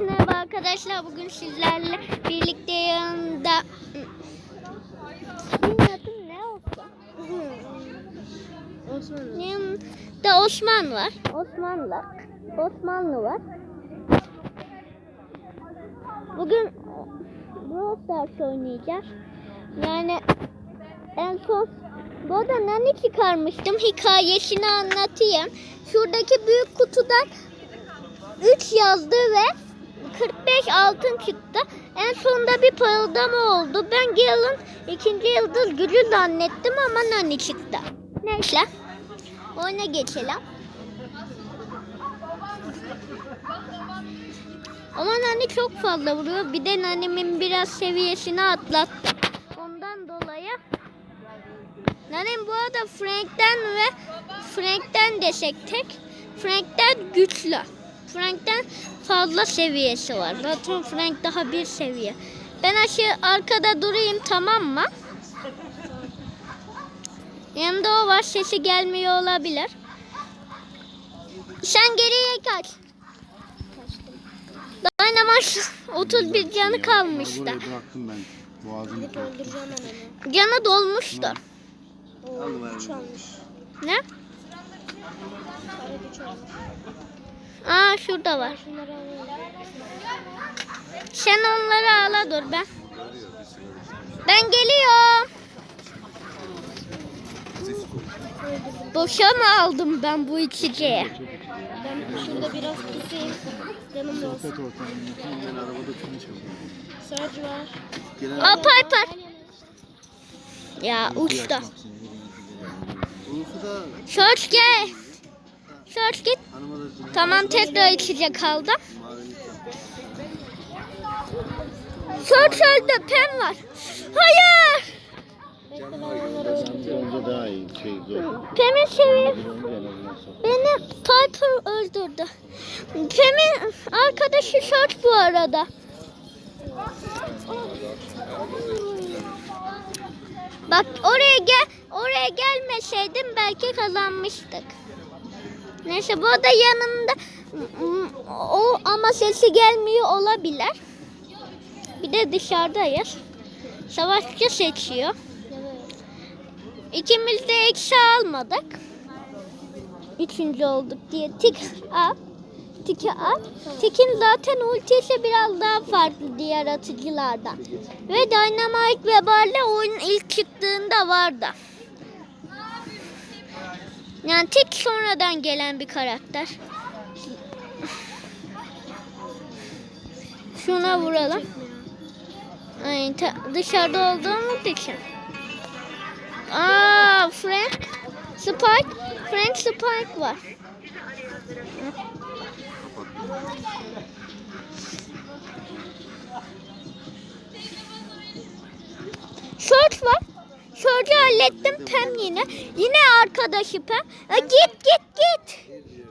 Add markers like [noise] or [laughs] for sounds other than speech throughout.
Merhaba arkadaşlar bugün sizlerle birlikte yanında Senin adın ne olsun? Osmanlı. Yanında Osman var. Osmanlı. Osmanlı var. Bugün Brawl Stars oynayacağız. Yani en son bu arada nani çıkarmıştım hikayesini anlatayım. Şuradaki büyük kutudan 3 yazdı ve 45 altın çıktı. En sonunda bir parıldama oldu. Ben Gale'ın ikinci yıldız gücü zannettim ama nani çıktı. Neyse. Oyuna geçelim. Ama nani çok fazla vuruyor. Bir de nanimin biraz seviyesini atlattı. Ondan dolayı Nanim bu arada Frank'ten ve Frank'ten desek tek. Frank'ten güçlü. Frank'ten fazla seviyesi var. Zaten Frank daha bir seviye. Ben aşağı arkada durayım tamam mı? Yanında o var sesi gelmiyor olabilir. Sen geriye kaç. Dynamax 31 canı kalmıştı. Bıraktım ben. Boğazını tuttum. Öldüreceğim ben onu. Canı dolmuştur. Oo. Ne? Sarı güç almış. Aa şurada var. Sen onları ala dur ben. Ben geliyorum. Boşa mı aldım ben bu içeceği? Ben şurada biraz kusayım. Canım da olsun. Arabada çalıyor. Sarıcı var. Aa Piper. Ya uçta. Da Search gel. Search git. Tamam tekrar içecek madenlik Search öldü. Pen var. Hayır. Pem'in seviye. Beni Piper öldürdü. Pem'in arkadaşı Search bu arada. Bak oraya gel, oraya gelmeseydim belki kazanmıştık. Neyse bu da yanında o ama sesi gelmiyor olabilir. Bir de dışarıdayız. Savaşçı seçiyor. İkimiz de eksi almadık. Üçüncü olduk diye tik al. Tiki al. Tikin zaten ultisi biraz daha farklı diğer atıcılardan. Ve Dynamite ve Barley oyunun ilk çıktığında vardı. Yani tik sonradan gelen bir karakter. Şuna vuralım. Ay, dışarıda olduğumuz için. Aa, Frank. Spike. Frank Spike var. Short var. Short'u hallettim Pem yine. Yine arkadaşı Pem. E, git git git.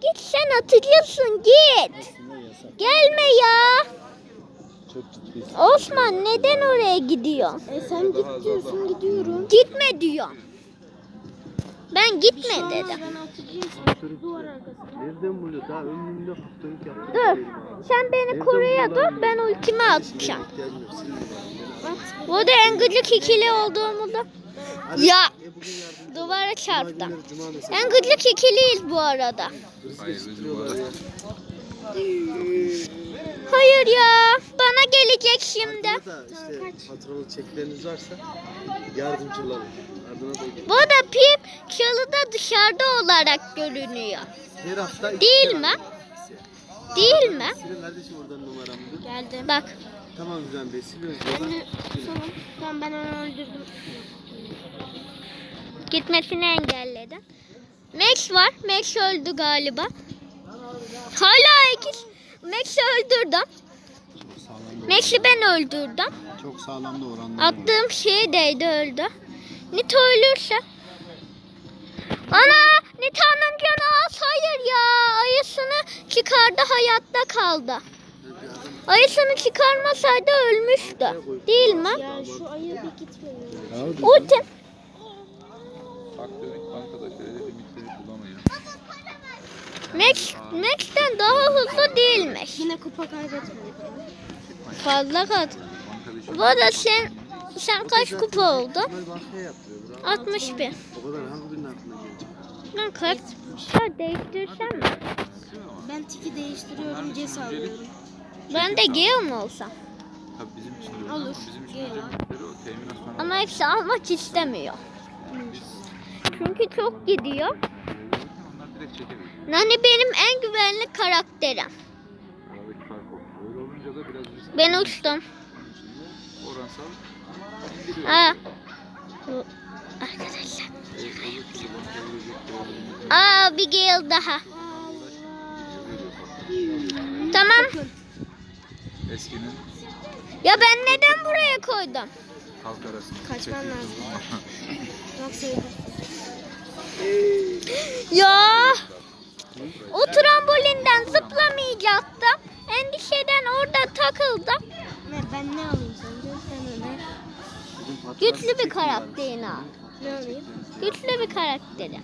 Git sen atıcısın git. Gelme ya. Osman neden oraya gidiyorsun? E sen git diyorsun gidiyorum. Gitme diyor. Ben gitme şey dedim. Ben duvar. Nereden buluyor? Daha ömrümde haftalık yaptım. Dur. Sen beni koruya dur. Ben ultimi atacağım. Bu da en gıcık ikili olduğumu da. Ya duvara mesela. En gıcık ikiliyiz bu arada. Hayır ya. Bana gelecek şimdi. Ardına da işte faturalı çekleriniz varsa yardımcı olalım. Ardına da gelin. Bu da Pip çalıda dışarıda olarak görünüyor. Her hafta iki Değil kere mi? Değil mi? Silin kardeşim oradan numaramı. Geldim. Bak. Tamam Güzel Bey siliyoruz. Tamam. Tamam ben onu öldürdüm. Gitmesini engelledim. Max var. Max öldü galiba. Hala iki. Max'i öldürdüm. Max'i ben öldürdüm. Çok sağlam da oranlar. Attığım şeye değdi öldü. Nita ölürse. Ana! Nita'nın canı az. Hayır ya. Ayısını çıkardı hayatta kaldı. Ayısını çıkarmasaydı ölmüştü. Değil mi? Ya şu ayı bir gitmiyor. Bak demek bankada şöyle limitleri kullanıyor. Max, Max'ten daha hızlı değilmiş. Yine kupa kaybetmedik. Fazla kat. Bankada Bu arada sen sen kaç kupa oldu? Kemal bankaya yaptırıyor. Bravo. 61. O kadar hangi birinin aklına gelecek? Ben kaç ya değiştirsem mi? Ben tiki değiştiriyorum, C sağlıyorum. Ben de Gale mi olsam? Tabii bizim için de öyle Olur. ama bizim için Gel. öncelikleri o. Ama hepsi almak istemiyor. Çünkü çok gidiyor. Onlar direkt çekebilir. Yani benim en güvenli karakterim. Aradaki fark o. Öyle olunca da biraz risk. Ben uçtum. Onun oransal indiriyor. Bu- Arkadaşlar. E, öbür türlü Aa bir Gale daha. Tamam. Eskinin Ya ben neden buraya koydum? halk arasında Kaçman çektiği lazım. [laughs] Yoksa. [gasps] Ya o trambolinden zıplamayacaktım. Endişeden orada takıldım. Ne, ben ne alayım sence? Sen öyle. Güçlü bir karakterini al. Ne alayım? Güçlü bir karakteri.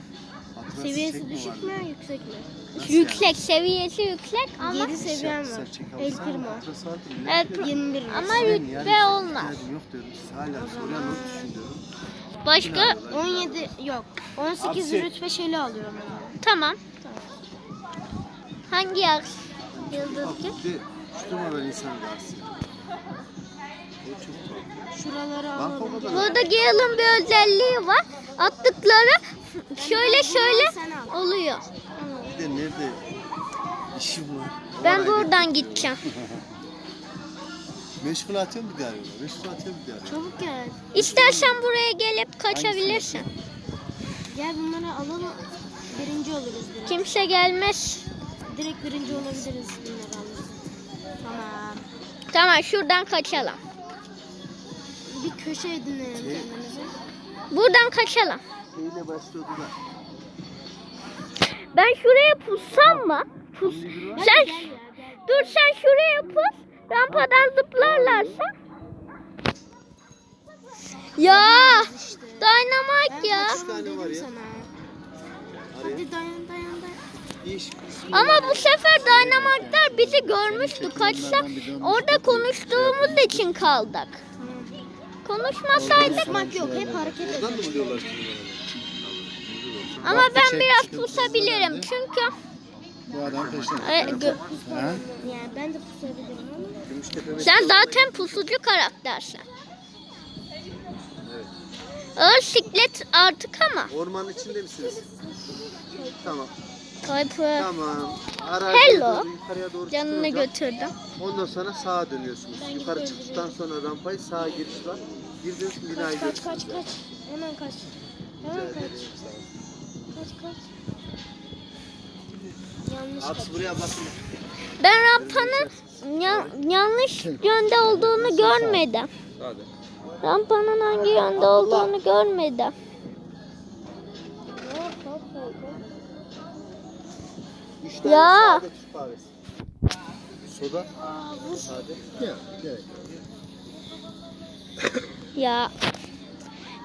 Seviyesi düşük mü, yüksek mi? Nasıl Yüksek, seviyesi yüksek ama 7 seviyem var. El kırma. Evet, Ne diyorsun? 21 ama rütbe yani olmaz. Yok diyorum. Hala soruyan onu düşünüyorum. Başka 17 yok. 18 Aksi. rütbe şeyli alıyorum. ben. tamam. Hangi yak yıldız ki? şu numaralı insan. Şuraları alalım. kadar. Burada Gale'ın bir özelliği var. Attıkları şöyle şöyle oluyor. Bir de nerede işim var? Ben buradan gideceğim. [laughs] Meşgul atıyorum bir daha yola. Meşgul atıyorum bir daha yola. Çabuk gel. İstersen buraya gelip kaçabilirsin. Gel bunları alalım. Birinci oluruz direkt. Kimse gelmez. Direkt birinci olabiliriz bunları alırız. Tamam. Tamam şuradan kaçalım. Bir köşe edinelim Şey- kendimize. Buradan kaçalım. Neyle başlıyordu da? Ben şuraya pussam mı? Pus. Sen dur sen şuraya pus. Rampadan zıplarlarsa. Ya İşte. dynamite Ben ya. kaçalım tane var ya. Hadi dayan dayan dayan. Ama bu sefer dynamite'lar bizi görmüştü. Kaçsa orada konuştuğumuz için kaldık. Konuşmasaydık. Kaçmak yok hep hareket Oradan Ama ben biraz pusabilirim çünkü Bu adam peşinde. e, gö- Ha? Yani ben de pusabilirim ama. Sen zaten pusucu karaktersin. Evet. Ağır siklet artık ama. Ormanın içinde misiniz? Tamam. Kaypı Tamam. Araziye Hello. doğru, yukarıya doğru canını götürdüm. Ondan sonra sağa dönüyorsunuz. Yukarı çıktıktan sonra rampayı sağa giriş var. Girdiniz binayı Kaç kaç kaç. Hemen kaç. Hemen kaç. Kaç kaç. Yanlış kaç. Abisi buraya bakın. Ben rampanın ya- yanlış yönde olduğunu görmedim. Rampanın hangi yönde olduğunu görmedim. Üç tane Ya. sade Türk kahvesi. Soda. Sade. Gel. Ya.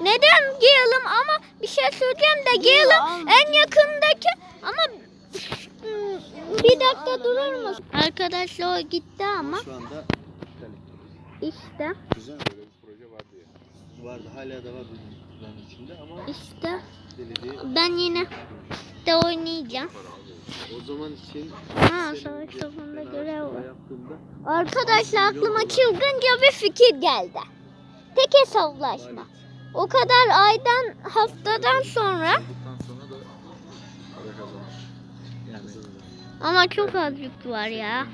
Neden Gale'ım ama bir şey söyleyeceğim de Gale'ım en yakındaki ama bir dakika durur musun? Arkadaşlar o gitti ama Şu anda işte güzel Böyle bir proje vardı ya. vardı. Hala da var bu planın içinde ama işte belediye ben yine de oynayacağım. o zaman için Ha savaş topunda görev var. yaptığımda Arkadaşlar aklıma çılgınca bir fikir geldi. Tek hesaplaşma. O kadar aydan haftadan sonra Olduktan sonra da para kazanır. Yani ama çok az yük var ya.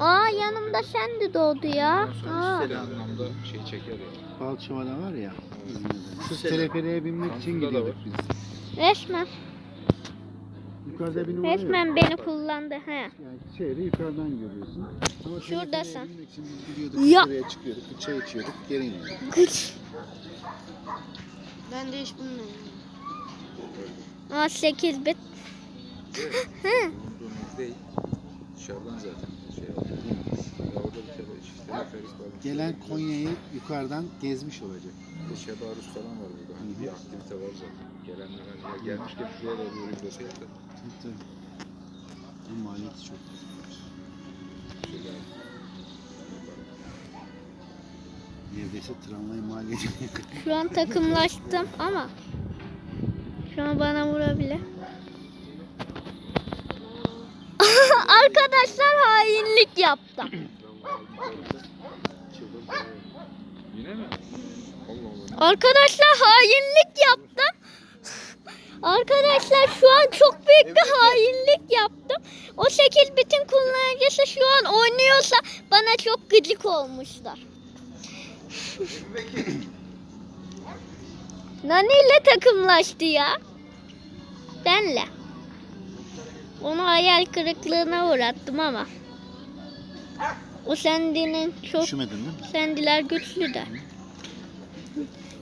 Aa yanımda sen de doğdu ya. Aa. anlamda şey çeker yani. Balçova'da var ya. Şu teleferiğe binmek için gidiyorduk biz. Resmen, Yukarıda numara yok. resmen beni kullandı he. Yani şehri yukarıdan görüyorsun. Ama Şuradasın. Ya. Yukarıya çıkıyorduk. Bir çay içiyorduk. Geri iniyorduk. Ben de hiç bilmiyorum. Aa 8 bit. [laughs] Bulunduğumuz değil. Dışarıdan zaten şey yapıyor. Bir. Gelen Konya'yı yukarıdan gezmiş olacak. Eşya barış falan var burada. Bir aktivite var zaten. Gelenler hani ya gelmişken şuraya da doğru desek de. Bu maliyeti çok. Şeyler. Neredeyse tramvay maliyeti. Şu an takımlaştım ama şu an bana vurabilir. [laughs] Arkadaşlar hainlik Allah. Arkadaşlar hainlik yaptım. Arkadaşlar şu an çok büyük bir hainlik yaptım. O şekil bütün kullanıcısı şu an oynuyorsa bana çok gıcık olmuşlar. Nani ile takımlaştı ya. Benle. Onu hayal kırıklığına uğrattım ama. O sendinin çok Üşümedin mi? Sendiler güçlü de.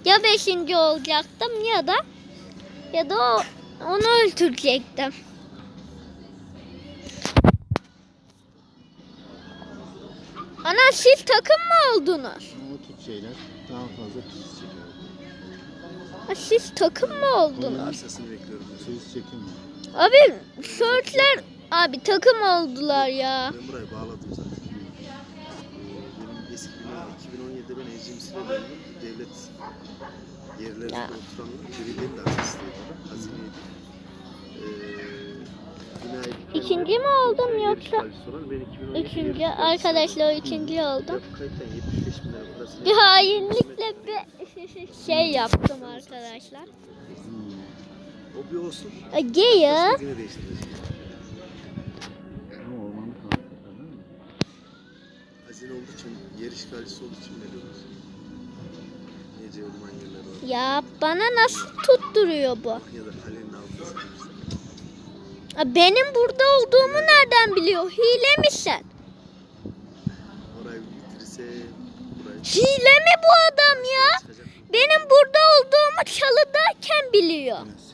Ya beşinci olacaktım ya da ya da o, onu öldürecektim. Ana siz takım mı oldunuz? O tip şeyler daha fazla pis çekiyor. Ha, siz takım mı oldunuz? Arsasını bekliyorum. Söz çekilmiyor. Abi shortler abi takım oldular ya. Ben burayı bağladım zaten. Benim eski bina 2017'de ben ecimsine döndüm. Devlet yerlerinde Ya. oturanlar birileri de arsasıydı. Hazineydi. Ee, İkinci mi oldum yoksa işgalcisi olan ben 2017'de üçüncü? Arkadaşlar oldum. üçüncü oldum. Yapı kayıttan 75 bin lira parasını- Bir hainlikle bir [laughs] şey yaptım arkadaşlar. O bir olsun. Sözünü değiştireceğim. Ama ormanlık alanlar değil mi? Hazine olduğu için, yer işgalcisi olduğu için olur. Nece orman yerleri var. Ya bana nasıl tutturuyor bu? Ya da kalenin altında. Ya Benim burada olduğumu nereden biliyor? Hile mi sen? Orayı bitirirse burayı Hile mi bu adam ya? çıkacak. Benim burada olduğumu çalıdayken biliyor. Siz.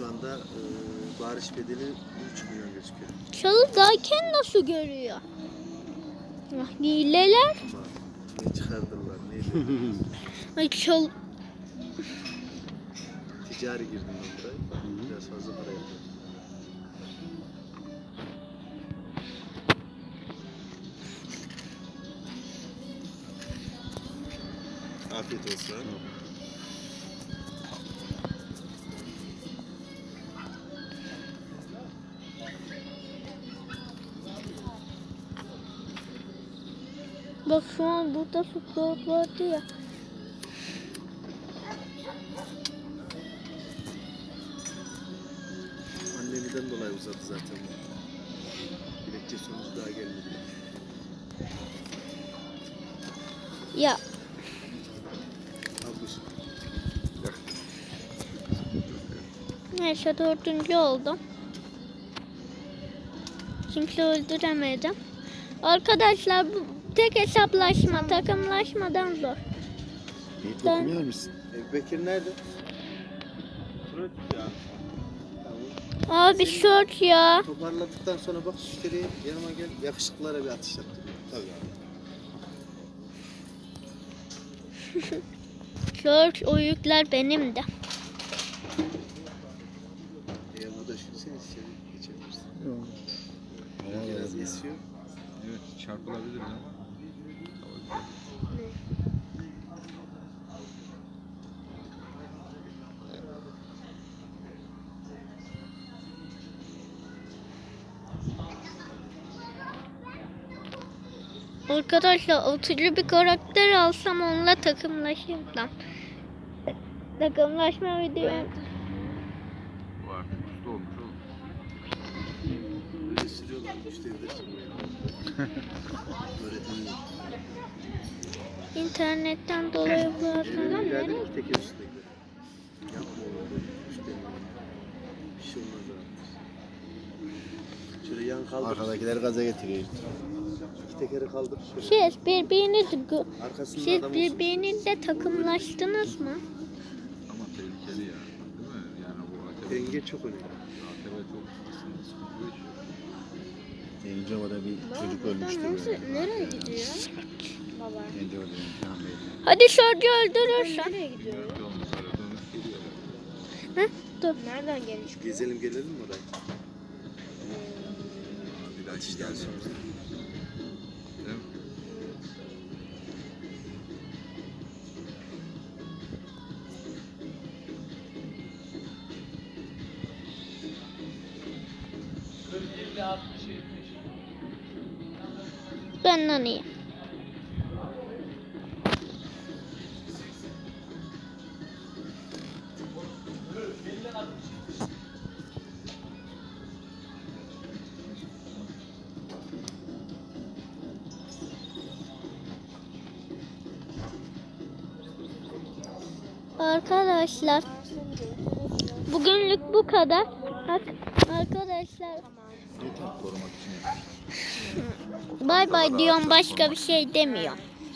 Şu anda e, bariş bedeli 3 milyon gözüküyor. Çalıdayken nasıl görüyor? Ah, Hileler. Ama ne çıkardılar neydi? [laughs] Ay çal Ticari girdim ben buraya. Biraz fazla para yapıyor. Afiyet olsun. Şu an burada futbol vardı ya. Annemden dolayı uzadı zaten. Dilekçe sonucu daha gelmedi. Ya neyse dördüncü oldum. Kimse öldüremedim. Arkadaşlar bu tek hesaplaşma, takımlaşmadan zor. İyi Ben- musun? Ebu Bekir nerede? Abi short ya. Toparladıktan sonra bak müşteriye yanıma gel. Yakışıklılara bir atış yaptım. Tabii abi. [laughs] Short o yükler benim de. Eğer burada üşürsen içeri geçebilirsin. Biraz esiyor. Evet çarpılabilir ama. Arkadaşlar oturucu bir karakter alsam onunla takımlaşırdım. Takımlaşma videoyu Bu artık usta olmuş oğlum. Böyle müşteriler. Öğretmenler. internetten dolayı bu ileride iki teker üstündekiler. Yapma oğlum böyle müşteri. Bir şey olmaz abi. Şöyle yan kaldır. Arkadakiler gaza getiriyor. İki tekeri kaldır. Şöyle. Siz Arkasında siz adam olsun. birbirinizle takımlaştınız mı? Ama tehlikeli ya. Değil mi? Yani bu ATV, Denge çok önemli. ATV çok aslında sıkıntı iş. Gencova'da bir çocuk ölmüştü. böyle. Nereye gidiyor? Baba. Gencova'da imtihan. Hadi şorcu öldürürsen. Nereye gidiyor? Dönüp geliyor. Heh, dur. Nereden gelmiş? Gezelim gelelim mi oraya? Atıştan sonra. Değil mi? Benden iyi. Arkadaşlar bugünlük bu kadar. Ar- Arkadaşlar bay bay diyorum başka bir şey demiyorum.